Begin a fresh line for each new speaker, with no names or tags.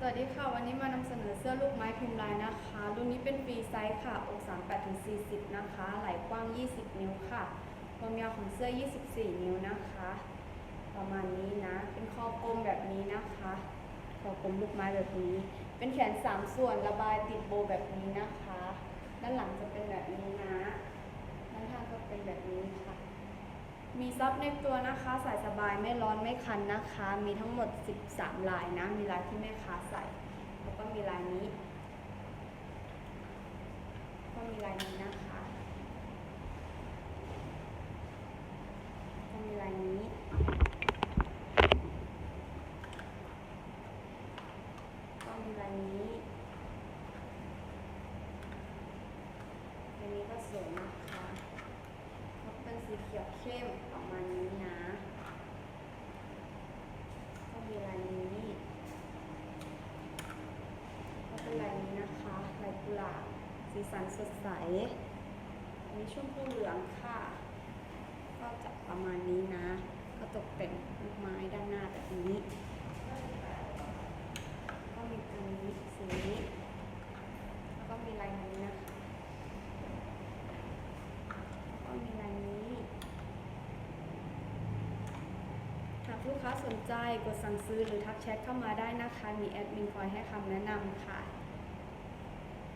สวัสดีค่ะ วันนี้มานำเสนอเสื้อลูกไม้พิมพ์ลายนะคะ รุ่นนี้เป็นฟรีไซส์ค่ะ อก 38ถึง40 นะคะ ไหล่กว้าง 20 นิ้วค่ะ ความยาวของเสื้อ 24 นิ้วนะคะ ประมาณนี้นะ เป็นคอกลมแบบนี้นะคะ คอกลมลูกไม้แบบนี้ เป็นแขน 3 ส่วนระบายติดโบแบบนี้นะคะ ด้านหลังจะเป็นแบบนี้นะ ด้านข้างก็เป็นแบบนี้ค่ะ มีซับในตัวนะคะใส่สบายไม่ร้อนไม่คันนะคะ มีทั้งหมด 13 ลายนะ มีลายที่แม่ค้าใส่ แล้วก็มีลายนี้ ก็มีลายนี้นะคะก็มีลายนี้ก็มีลายนี้ลายนี้ก็สวยนะคะ ขียวเข้มประมาณนี้นะ ก็มีลายนี้ก็เป็นลายนี้นะคะลายกุหลาบสีสันสดใสอันนี้ชมพูเหลืองค่ะ ก็จะประมาณนี้นะ ก็ตกแต่งลูกไม้ด้านหน้าแบบนี้ ก็มีตัวนี้สีนี้ แล้วก็มีลายนี้นะคะแล้วก็มีลายนี้ หากลูกค้าสนใจกดสั่งซื้อหรือทักแชทเข้ามาได้นะคะ มีแอดมินคอยให้คำแนะนำค่ะ